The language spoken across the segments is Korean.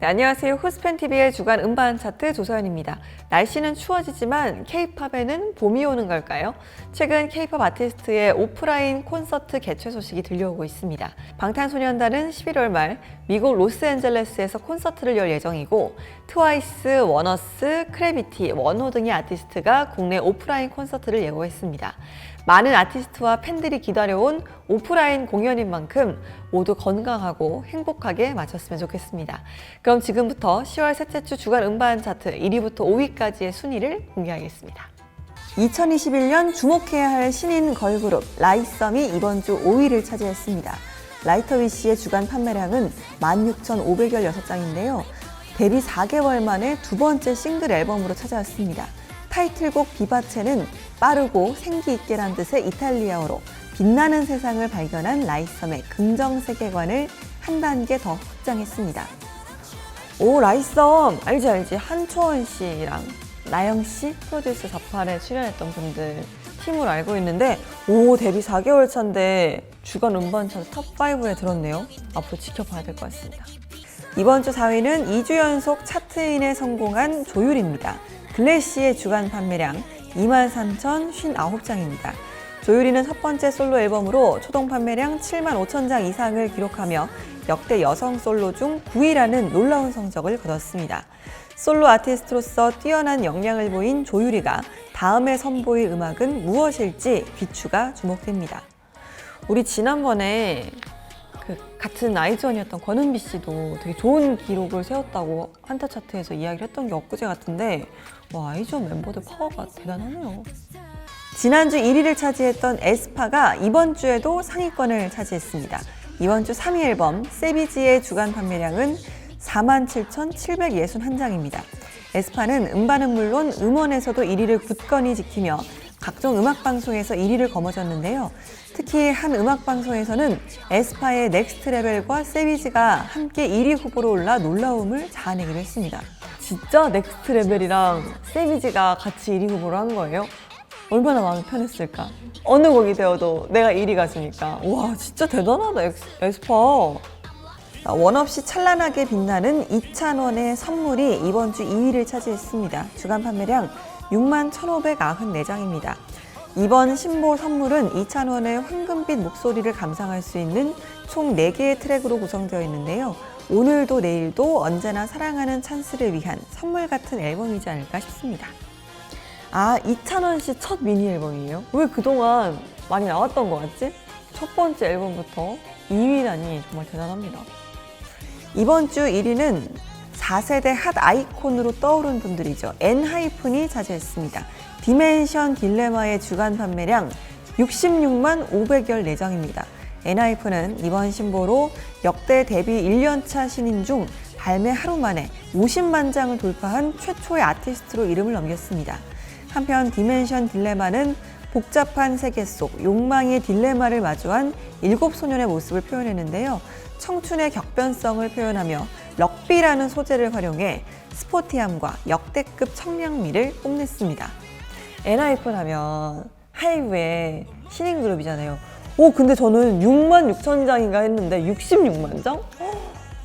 네, 안녕하세요. 후스팬TV의 주간 음반 차트 조서연입니다. 날씨는 추워지지만 K-팝에는 봄이 오는 걸까요? 최근 K-팝 아티스트의 오프라인 콘서트 개최 소식이 들려오고 있습니다. 방탄소년단은 11월 말 미국 로스앤젤레스에서 콘서트를 열 예정이고 트와이스, 워너스, 크래비티, 원호 등의 아티스트가 국내 오프라인 콘서트를 예고했습니다. 많은 아티스트와 팬들이 기다려온 오프라인 공연인 만큼 모두 건강하고 행복하게 마쳤으면 좋겠습니다. 그럼 지금부터 10월 셋째 주 주간 음반 차트 1위부터 5위까지의 순위를 공개하겠습니다. 2021년 주목해야 할 신인 걸그룹 라이썸이 이번 주 5위를 차지했습니다. 라이터위시의 주간 판매량은 16,516장인데요. 데뷔 4개월 만에 두 번째 싱글 앨범으로 찾아왔습니다. 타이틀곡 비바체는 빠르고 생기 있게란 뜻의 이탈리아어로 빛나는 세상을 발견한 라이썸의 긍정 세계관을 한 단계 더 확장했습니다. 오 라이썸 알지 알지 한초원 씨랑 나영 씨 프로듀스 자팔에 출연했던 분들 팀으로 알고 있는데 오 데뷔 4개월 차인데 주간 음반 차트 탑 5에 들었네요. 앞으로 지켜봐야 될 것 같습니다. 이번 주 4위는 2주 연속 차트인에 성공한 조율입니다. 글래시의 주간 판매량 23,059장입니다. 조유리는 첫 번째 솔로 앨범으로 초동 판매량 7만 5천 장 이상을 기록하며 역대 여성 솔로 중 9위라는 놀라운 성적을 거뒀습니다. 솔로 아티스트로서 뛰어난 역량을 보인 조유리가 다음에 선보일 음악은 무엇일지 귀추가 주목됩니다. 우리 지난번에 그 같은 아이즈원이었던 권은비 씨도 되게 좋은 기록을 세웠다고 한타 차트에서 이야기를 했던 게 엊그제 같은데 와 아이즈원 멤버들 파워가 대단하네요. 지난주 1위를 차지했던 에스파가 이번 주에도 상위권을 차지했습니다. 이번 주 3위 앨범 세비지의 주간 판매량은 47,761장입니다. 에스파는 음반은 물론 음원에서도 1위를 굳건히 지키며 각종 음악 방송에서 1위를 거머쥐었는데요. 특히 한 음악 방송에서는 에스파의 넥스트 레벨과 세비지가 함께 1위 후보로 올라 놀라움을 자아내기도 했습니다. 진짜 넥스트 레벨이랑 세비지가 같이 1위 후보를 한 거예요? 얼마나 마음이 편했을까? 어느 곡이 되어도 내가 1위 가수니까. 와, 진짜 대단하다, 엑스- 에스파. 아, 원 없이 찬란하게 빛나는 이찬원의 선물이 이번 주 2위를 차지했습니다. 주간 판매량 6만 1,594장입니다. 이번 신보 선물은 이찬원의 황금빛 목소리를 감상할 수 있는 총 4개의 트랙으로 구성되어 있는데요. 오늘도 내일도 언제나 사랑하는 찬스를 위한 선물 같은 앨범이지 않을까 싶습니다. 아, 이찬원 씨 첫 미니 앨범이에요? 왜 그동안 많이 나왔던 것 같지? 첫 번째 앨범부터 2위라니 정말 대단합니다. 이번 주 1위는 4세대 핫 아이콘으로 떠오른 분들이죠. 엔하이픈이 차지했습니다. 디멘션 딜레마의 주간 판매량 66만 514장입니다. 엔하이픈은 이번 신보로 역대 데뷔 1년차 신인 중 발매 하루 만에 50만 장을 돌파한 최초의 아티스트로 이름을 넘겼습니다. 한편 디멘션 딜레마는 복잡한 세계 속 욕망의 딜레마를 마주한 일곱 소년의 모습을 표현했는데요. 청춘의 격변성을 표현하며 럭비라는 소재를 활용해 스포티함과 역대급 청량미를 뽐냈습니다. 엔하이픈 하면 하이브의 신인 그룹이잖아요. 오, 근데 저는 6만 6천 장인가 했는데 66만 장?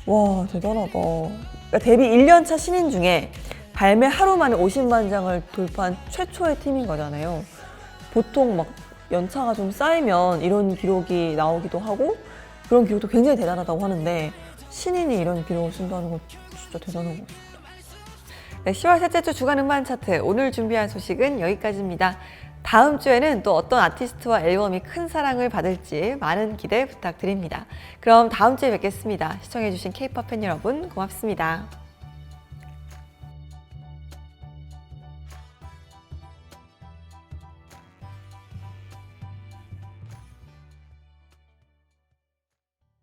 와, 대단하다. 그러니까 데뷔 1년차 신인 중에 발매 하루 만에 50만 장을 돌파한 최초의 팀인 거잖아요. 보통 막 연차가 좀 쌓이면 이런 기록이 나오기도 하고 그런 기록도 굉장히 대단하다고 하는데 신인이 이런 기록을 쓴다는 건 진짜 대단한 것 같아요. 네, 10월 셋째 주 주간 음반 차트 오늘 준비한 소식은 여기까지입니다. 다음 주에는 또 어떤 아티스트와 앨범이 큰 사랑을 받을지 많은 기대 부탁드립니다. 그럼 다음 주에 뵙겠습니다. 시청해주신 K-pop 팬 여러분 고맙습니다.